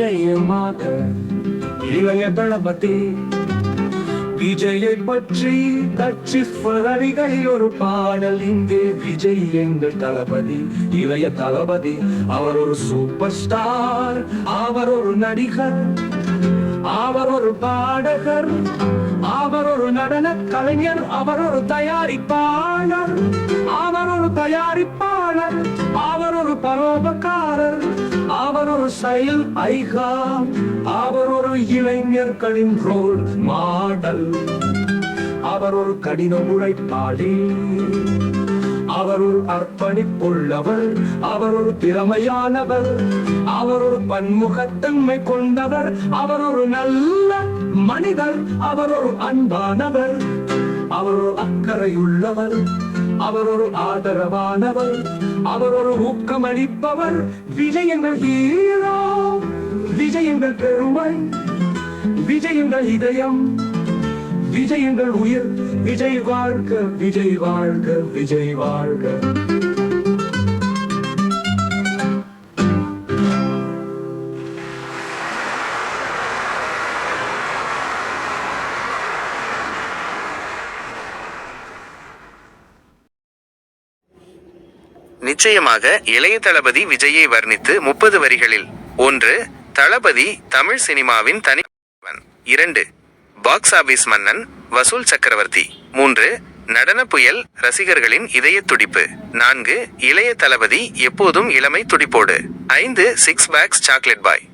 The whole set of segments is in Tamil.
நிச்சயமாக. இளைய தளபதி விஜயை பற்றி கட்சி வரிகள் ஒரு பாடல். இங்கே விஜய் எங்கள் தளபதி இளைய தளபதி. அவர் ஒரு சூப்பர் ஸ்டார் அவர் ஒரு நடிகர் அவர் ஒரு பாடகர் அவர் ஒரு நடன கலைஞர் அவர் ஒரு தயாரிப்பாளர் அவர் ஒரு தயாரிப்பாளர். அவர் ஒரு செயல் ஐகா அவர் ஒரு இளைஞர்களின் ரோல் மாடல். அவர் ஒரு கடின உழைப்பாளி அவர் ஒரு அர்ப்பணிப்புள்ளவர் அவர் ஒரு திறமையானவர் அவர் ஒரு பன்முகத்தன்மை கொண்டவர் அவர் ஒரு நல்ல மனிதர் அவர் ஒரு அன்பானவர் அவர் ஒரு அக்கறையுள்ளவர் அவர் ஒரு ஆதரவானவர் அவர் ஒரு ஊக்கமளிப்பவர் விஜய் எங்கள் ஹீரோ விஜய் எங்கள் பெருமை விஜய் எங்கள் இதயம். விஜய் எங்கள் உயிர் விஜய் வாழ்க விஜய் வாழ்க விஜய் வாழ்க. நிச்சயமாக இளைய தளபதி விஜயை வர்ணித்து முப்பது வரிகளில் ஒன்று தளபதி தமிழ் சினிமாவின் தனி இரண்டு பாக்ஸ் ஆபீஸ் மன்னன் வசூல் சக்கரவர்த்தி. மூன்று நடன புயல் ரசிகர்களின் இதய துடிப்பு. நான்கு இளைய தளபதி எப்போதும் இளமை துடிப்போடு. ஐந்து சிக்ஸ் பேக்ஸ் சாக்லேட் பாய்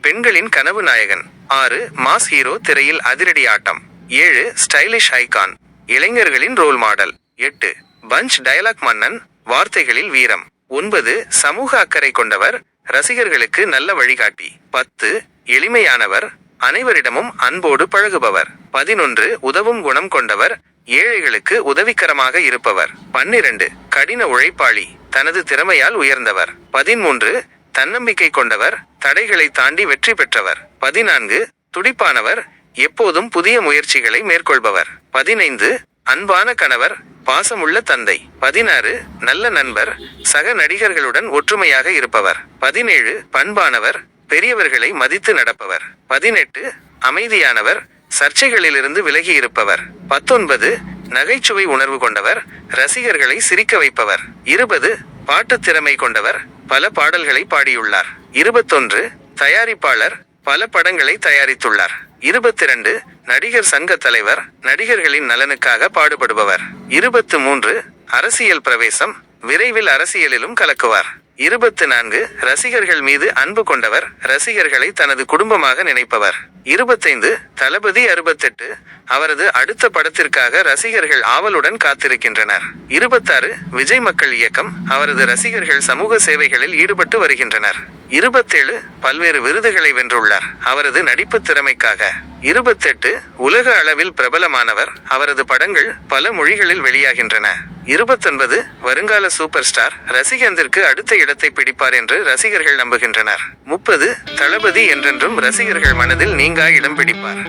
பெண்களின் கனவு நாயகன். ஆறு மாஸ் ஹீரோ திரையில் அதிரடி ஆட்டம். ஏழு ஸ்டைலிஷ் ஐகான் இளைஞர்களின் ரோல் மாடல் எட்டு பஞ்ச் டயலாக் மன்னன் வார்த்தைகளில் வீரம். ஒன்பது சமூக அக்கறை கொண்டவர் ரசிகர்களுக்கு நல்ல வழிகாட்டி. பத்து எளிமையானவர் அனைவரிடமும் அன்போடு பழகுபவர். பதினொன்று உதவும் குணம் கொண்டவர் ஏழைகளுக்கு உதவிக்கரமாக இருப்பவர். பன்னிரண்டு கடின உழைப்பாளி தனது திறமையால் உயர்ந்தவர். பதிமூன்று தன்னம்பிக்கை கொண்டவர் தடைகளை தாண்டி வெற்றி பெற்றவர். பதினான்கு துடிப்பானவர் எப்போதும் புதிய முயற்சிகளை மேற்கொள்பவர். பதினைந்து அன்பான கணவர் பாசமுள்ள தந்தை. பதினாறு நல்ல நண்பர் சக நடிகர்களுடன் ஒற்றுமையாக இருப்பவர். பதினேழு பண்பானவர் பெரியவர்களை மதித்து நடப்பவர். பதினெட்டு அமைதியானவர் சர்ச்சைகளிலிருந்து விலகி இருப்பவர். பத்தொன்பது நகைச்சுவை உணர்வு கொண்டவர் ரசிகர்களை சிரிக்க வைப்பவர். இருபது பாட்டு திறமை கொண்டவர் பல பாடல்களை பாடியுள்ளார். இருபத்தொன்று தயாரிப்பாளர் பல படங்களை தயாரித்துள்ளார். இருபத்திரண்டு நடிகர் சங்க தலைவர் நடிகர்களின் நலனுக்காக பாடுபடுபவர். இருபத்து மூன்று அரசியல் பிரவேசம் விரைவில் அரசியலிலும் கலக்குவார். இருபத்து நான்கு ரசிகர்கள் மீது அன்பு கொண்டவர் ரசிகர்களை தனது குடும்பமாக நினைப்பவர். இருபத்தைந்து தளபதி அறுபத்தெட்டு அவரது அடுத்த படத்திற்காக ரசிகர்கள் ஆவலுடன் காத்திருக்கின்றனர். இருபத்தாறு விஜய் மக்கள் இயக்கம் அவரது ரசிகர்கள் சமூக சேவைகளில் ஈடுபட்டு வருகின்றனர். இருபத்தேழு பல்வேறு விருதுகளை வென்றுள்ளார். அவரது நடிப்பு திறமைக்காக. இருபத்தெட்டு உலக அளவில் பிரபலமானவர். அவரது படங்கள் பல மொழிகளில் வெளியாகின்றன. இருபத்தொன்பது வருங்கால சூப்பர் ஸ்டார் ரசிகந்திற்கு அடுத்த இடத்தை பிடிப்பார் என்று ரசிகர்கள் நம்புகின்றனர். முப்பது தளபதி என்றென்றும் ரசிகர்கள் மனதில் நீங்கா இடம் பிடிப்பார்.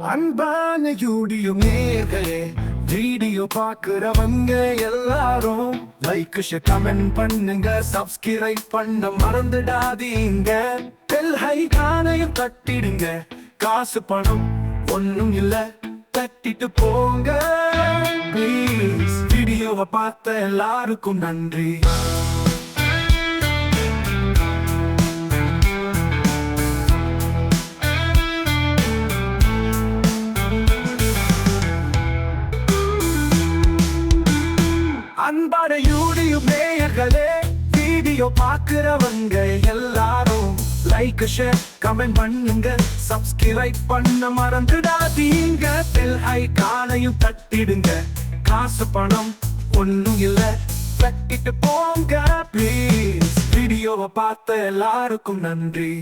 அன்பான யூடியோ நேர்களே வீடியோ பாக்குறவங்க எல்லாரும் லைக் கமெண்ட் பண்ணுங்க சப்ஸ்கிரைப் பண்ண மறந்துடாதீங்க. பெல் ஐகானையும் தட்டிடுங்க. காசு பணம் ஒண்ணும் இல்ல தட்டிட்டு போங்க. ப்ளீஸ் வீடியோவை பார்த்த எல்லாருக்கும் நன்றி. வீடியோ பார்க்கிறவங்க எல்லாரும் லைக் ஷேர் கமெண்ட் பண்ணுங்க. சப்ஸ்கிரைப் பண்ண மறந்துடாதீங்க. பெல் காலையும் தட்டிடுங்க. காசு பணம் ஒன்றும் இல்லை. தட்டிட்டு போங்க ப்ளீஸ் வீடியோவை பார்த்த எல்லாருக்கும் நன்றி.